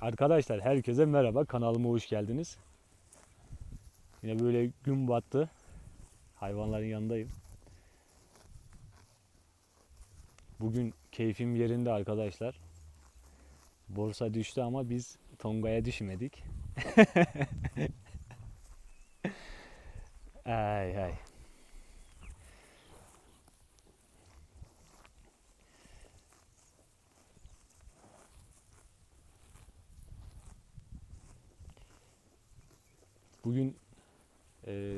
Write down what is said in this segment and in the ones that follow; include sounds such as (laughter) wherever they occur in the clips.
Arkadaşlar herkese merhaba kanalıma hoş geldiniz. Yine böyle gün battı. Hayvanların yanındayım. Bugün keyfim yerinde arkadaşlar. Borsa düştü ama biz Tonga'ya düşmedik. (laughs) ay ay. Bugün e,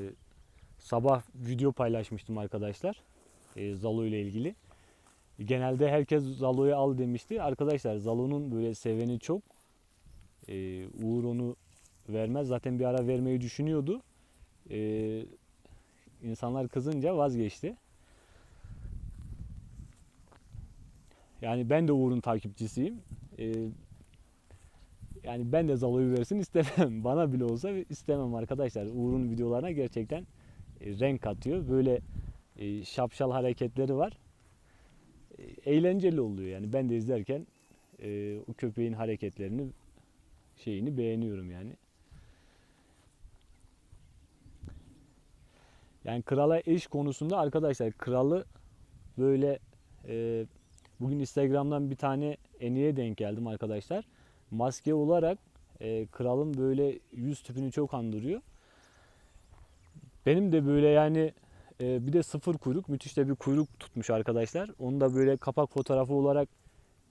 sabah video paylaşmıştım arkadaşlar. E, Zalo ile ilgili. Genelde herkes Zalo'yu al demişti. Arkadaşlar Zalo'nun böyle seveni çok. E, Uğur onu vermez. Zaten bir ara vermeyi düşünüyordu. E, insanlar kızınca vazgeçti. Yani ben de Uğur'un takipçisiyim. E, yani ben de Zalo'yu versin istemem. (laughs) Bana bile olsa istemem arkadaşlar. Uğur'un videolarına gerçekten e, renk katıyor. Böyle e, şapşal hareketleri var. E, Eğlenceli oluyor yani. Ben de izlerken o köpeğin hareketlerini şeyini beğeniyorum yani. Yani krala eş konusunda arkadaşlar kralı böyle e, bugün Instagram'dan bir tane eniye denk geldim arkadaşlar maske olarak e, kralın böyle yüz tipini çok andırıyor. Benim de böyle yani e, bir de sıfır kuyruk müthiş de bir kuyruk tutmuş arkadaşlar. Onu da böyle kapak fotoğrafı olarak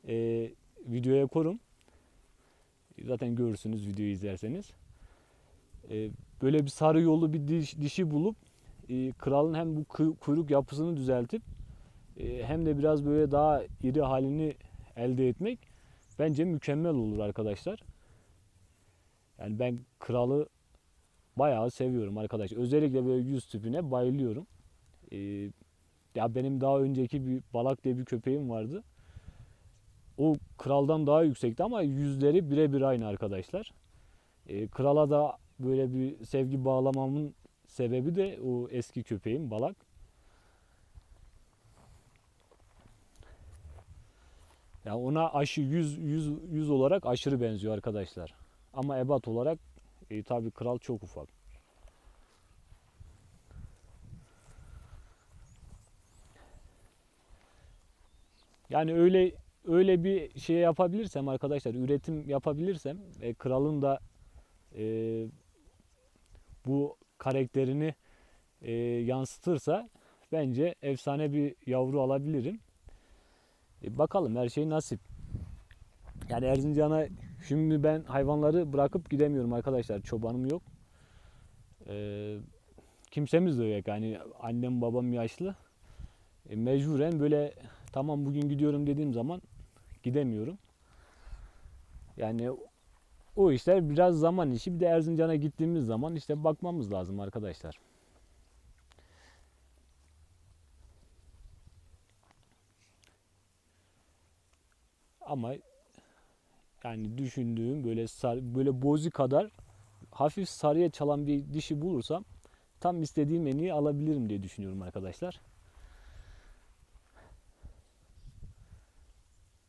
e, videoya korum. Zaten görürsünüz videoyu izlerseniz. E, böyle bir sarı yolu bir diş, dişi bulup e, kralın hem bu kuyruk yapısını düzeltip e, hem de biraz böyle daha iri halini elde etmek bence mükemmel olur arkadaşlar. Yani ben kralı bayağı seviyorum arkadaşlar. Özellikle böyle yüz tipine bayılıyorum. Ee, ya benim daha önceki bir balak diye bir köpeğim vardı. O kraldan daha yüksekti ama yüzleri birebir aynı arkadaşlar. Ee, krala da böyle bir sevgi bağlamamın sebebi de o eski köpeğim balak. Yani ona aşı 100 100 100 olarak aşırı benziyor arkadaşlar. Ama ebat olarak e, tabi kral çok ufak. Yani öyle öyle bir şey yapabilirsem arkadaşlar üretim yapabilirsem e, kralın da e, bu karakterini e, yansıtırsa bence efsane bir yavru alabilirim. E, bakalım her şey nasip. Yani Erzincan'a şimdi ben hayvanları bırakıp gidemiyorum arkadaşlar. Çobanım yok. E, kimsemiz de yok. Yani annem babam yaşlı. E, mecburen böyle tamam bugün gidiyorum dediğim zaman gidemiyorum. Yani o işler biraz zaman işi. Bir de Erzincan'a gittiğimiz zaman işte bakmamız lazım arkadaşlar. Ama yani düşündüğüm böyle sar, böyle bozi kadar hafif sarıya çalan bir dişi bulursam tam istediğim en iyi alabilirim diye düşünüyorum arkadaşlar.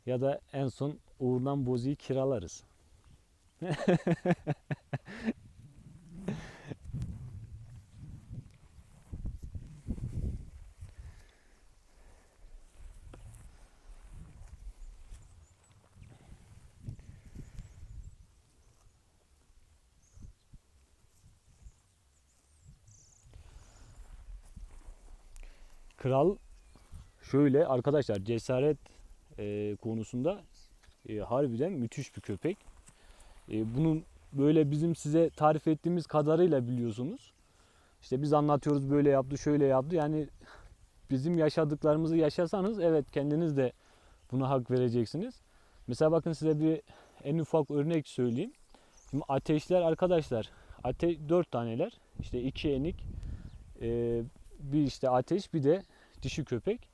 Ya da en son Uğur'dan boziyi kiralarız. (laughs) Kral şöyle arkadaşlar cesaret e, konusunda e, harbiden müthiş bir köpek. E, bunun böyle bizim size tarif ettiğimiz kadarıyla biliyorsunuz. İşte biz anlatıyoruz böyle yaptı şöyle yaptı. Yani bizim yaşadıklarımızı yaşasanız evet kendiniz de buna hak vereceksiniz. Mesela bakın size bir en ufak örnek söyleyeyim. Şimdi ateşler arkadaşlar ate 4 taneler işte iki enik e, bir işte ateş bir de dişi köpek.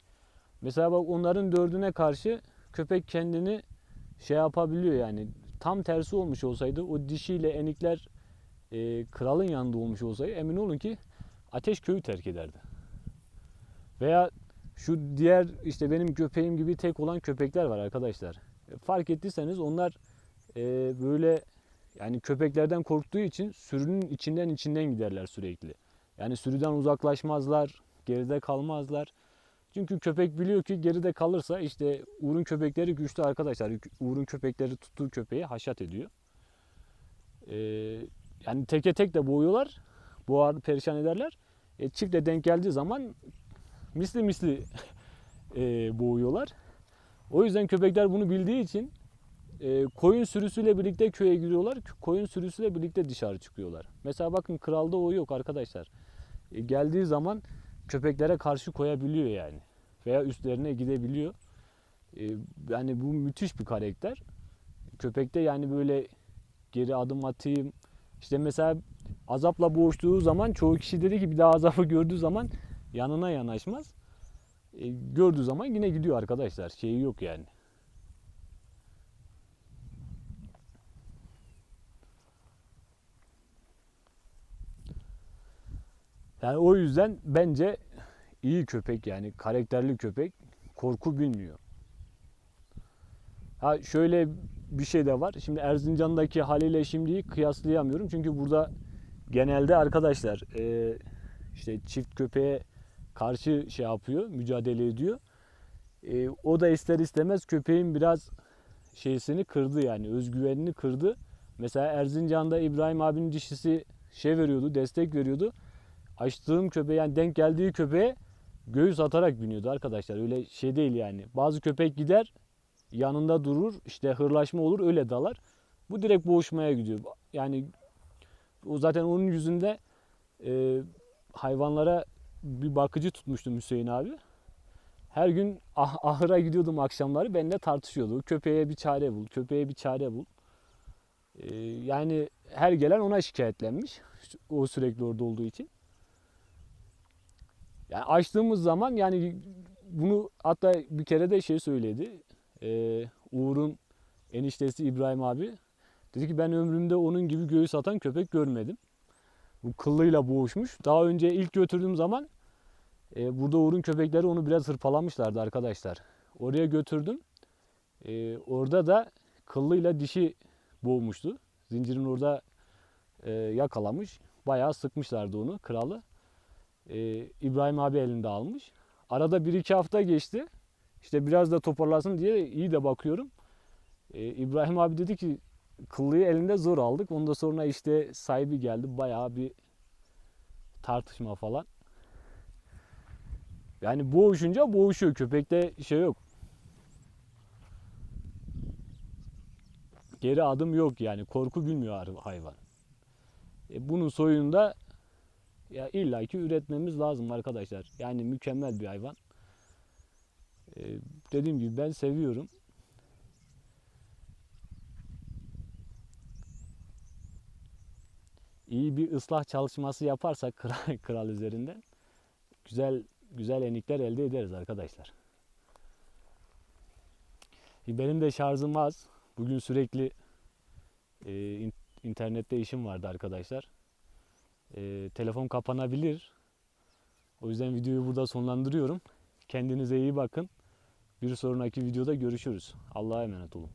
Mesela bak onların dördüne karşı köpek kendini şey yapabiliyor yani tam tersi olmuş olsaydı o dişiyle enikler e, kralın yanında olmuş olsaydı emin olun ki ateş köyü terk ederdi. Veya şu diğer işte benim köpeğim gibi tek olan köpekler var arkadaşlar. E, Fark ettiyseniz onlar e, böyle yani köpeklerden korktuğu için sürünün içinden içinden giderler sürekli. Yani sürüden uzaklaşmazlar, geride kalmazlar. Çünkü köpek biliyor ki geride kalırsa işte Uğur'un köpekleri güçlü arkadaşlar. Uğur'un köpekleri tuttuğu köpeği haşat ediyor. Ee, yani teke tek de boğuyorlar. Boğar perişan ederler. E, çiftle denk geldiği zaman misli misli (laughs) e, boğuyorlar. O yüzden köpekler bunu bildiği için e, koyun sürüsüyle birlikte köye giriyorlar. Koyun sürüsüyle birlikte dışarı çıkıyorlar. Mesela bakın kralda o yok arkadaşlar. E, geldiği zaman köpeklere karşı koyabiliyor yani. Veya üstlerine gidebiliyor. E, yani bu müthiş bir karakter. Köpekte yani böyle geri adım atayım. İşte mesela azapla boğuştuğu zaman çoğu kişi dedi ki bir daha azabı gördüğü zaman yanına yanaşmaz. E, gördüğü zaman yine gidiyor arkadaşlar. Şeyi yok yani. Yani o yüzden bence iyi köpek yani karakterli köpek korku bilmiyor. Ha şöyle bir şey de var. Şimdi Erzincan'daki haliyle şimdiyi kıyaslayamıyorum. Çünkü burada genelde arkadaşlar e, işte çift köpeğe karşı şey yapıyor, mücadele ediyor. E, o da ister istemez köpeğin biraz şeysini kırdı yani özgüvenini kırdı. Mesela Erzincan'da İbrahim abinin dişisi şey veriyordu, destek veriyordu. Açtığım köpeğe yani denk geldiği köpeğe göğüs atarak biniyordu arkadaşlar. Öyle şey değil yani. Bazı köpek gider yanında durur işte hırlaşma olur öyle dalar. Bu direkt boğuşmaya gidiyor. Yani o zaten onun yüzünde e, hayvanlara bir bakıcı tutmuştum Hüseyin abi. Her gün ah, ahıra gidiyordum akşamları benimle tartışıyordu. Köpeğe bir çare bul, köpeğe bir çare bul. E, yani her gelen ona şikayetlenmiş. O sürekli orada olduğu için. Yani açtığımız zaman yani bunu hatta bir kere de şey söyledi. Ee, Uğur'un eniştesi İbrahim abi dedi ki ben ömrümde onun gibi göğüs atan köpek görmedim. Bu kıllıyla boğuşmuş. Daha önce ilk götürdüğüm zaman e, burada Uğur'un köpekleri onu biraz hırpalamışlardı arkadaşlar. Oraya götürdüm. E, orada da kıllıyla dişi boğmuştu. Zincirin orada e, yakalamış. Bayağı sıkmışlardı onu kralı. E, İbrahim abi elinde almış. Arada bir iki hafta geçti. İşte biraz da toparlasın diye iyi de bakıyorum. Ee, İbrahim abi dedi ki kıllıyı elinde zor aldık. Ondan sonra işte sahibi geldi. Bayağı bir tartışma falan. Yani boğuşunca boğuşuyor. Köpekte şey yok. Geri adım yok yani. Korku bilmiyor hayvan. E, bunun soyunda ya illaki üretmemiz lazım arkadaşlar. Yani mükemmel bir hayvan. Ee, dediğim gibi ben seviyorum. İyi bir ıslah çalışması yaparsak (laughs) kral, kral üzerinden güzel güzel enikler elde ederiz arkadaşlar. Benim de şarjım az. Bugün sürekli e, internette işim vardı arkadaşlar. E, telefon kapanabilir. O yüzden videoyu burada sonlandırıyorum. Kendinize iyi bakın. Bir sonraki videoda görüşürüz. Allah'a emanet olun.